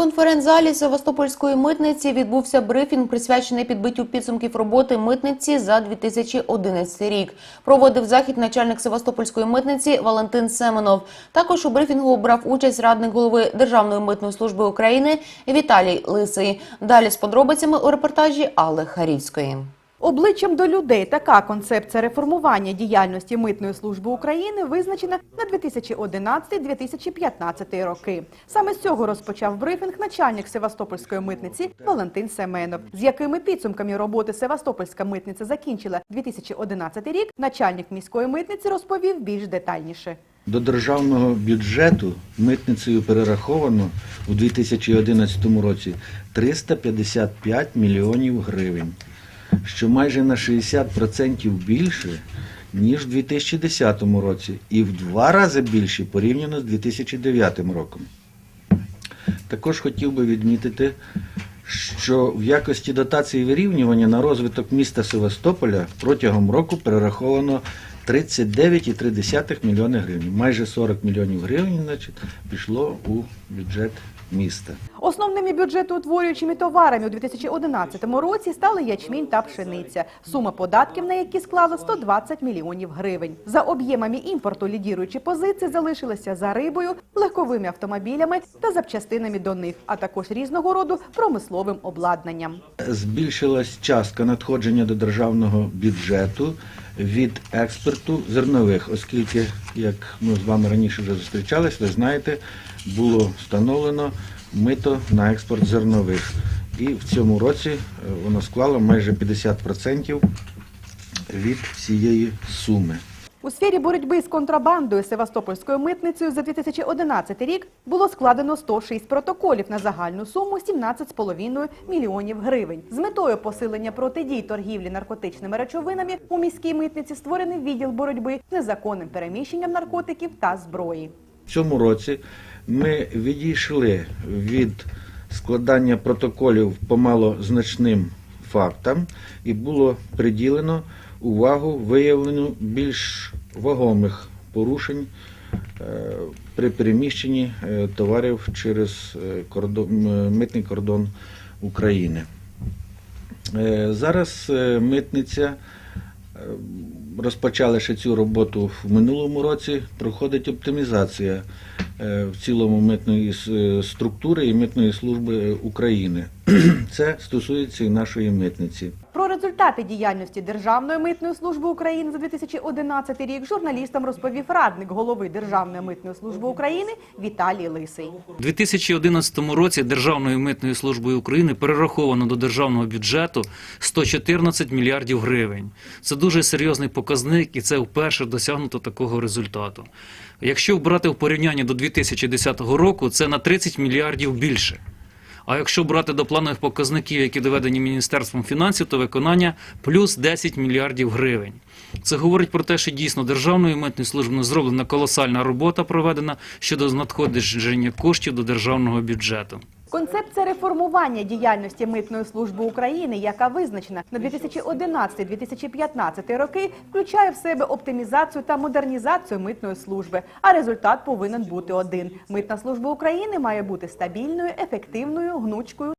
конференц-залі Севастопольської митниці відбувся брифінг, присвячений підбиттю підсумків роботи митниці за 2011 рік. Проводив захід начальник Севастопольської митниці Валентин Семенов. Також у брифінгу брав участь радник голови Державної митної служби України Віталій Лисий. Далі з подробицями у репортажі Алли Харівської. Обличчям до людей така концепція реформування діяльності Митної служби України визначена на 2011-2015 роки. Саме з цього розпочав брифінг начальник Севастопольської митниці Валентин Семенов. З якими підсумками роботи Севастопольська митниця закінчила 2011 рік, начальник міської митниці розповів більш детальніше. До державного бюджету митницею перераховано у 2011 році 355 мільйонів гривень, що майже на 60% більше, ніж в 2010 році, і в два рази більше порівняно з 2009 роком. Також хотів би відмітити, що в якості дотації вирівнювання на розвиток міста Севастополя протягом року перераховано 39,3 мільйони гривень. Майже 40 мільйонів гривень значить, пішло у бюджет міста. Основними бюджетоутворюючими товарами у 2011 році стали ячмінь та пшениця. Сума податків на які склала 120 мільйонів гривень. За об'ємами імпорту лідіруючі позиції залишилися за рибою, легковими автомобілями та запчастинами до них, а також різного роду промисловим обладнанням. Збільшилась частка надходження до державного бюджету від експорту зернових, оскільки, як ми з вами раніше вже зустрічались, ви знаєте, було встановлено мито на експорт зернових. І в цьому році е, воно склало майже 50% від всієї суми. У сфері боротьби з контрабандою Севастопольською митницею за 2011 рік було складено 106 протоколів на загальну суму 17,5 мільйонів гривень. З метою посилення протидій торгівлі наркотичними речовинами у міській митниці створений відділ боротьби з незаконним переміщенням наркотиків та зброї. В цьому році ми відійшли від складання протоколів по малозначним фактам і було приділено увагу виявленню більш вагомих порушень е, при переміщенні е, товарів через е, кордон, митний кордон України. Зараз митниця розпочали ще цю роботу в минулому році. Проходить оптимізація в цілому митної е, структури і митної служби України. Це стосується і нашої митниці. Про результати діяльності Державної митної служби України за 2011 рік журналістам розповів радник голови Державної митної служби України Віталій Лисий. У 2011 році Державною митною службою України перераховано до державного бюджету 114 мільярдів гривень. Це дуже серйозний показник, і це вперше досягнуто такого результату. Якщо брати в порівнянні до 2010 року, це на 30 мільярдів більше. А якщо брати до планових показників, які доведені Міністерством фінансів, то виконання плюс 10 мільярдів гривень. Це говорить про те, що дійсно державною митною службою зроблена колосальна робота проведена щодо надходження коштів до державного бюджету. Концепція реформування діяльності Митної служби України, яка визначена на 2011-2015 роки, включає в себе оптимізацію та модернізацію митної служби. А результат повинен бути один: митна служба України має бути стабільною, ефективною, гнучкою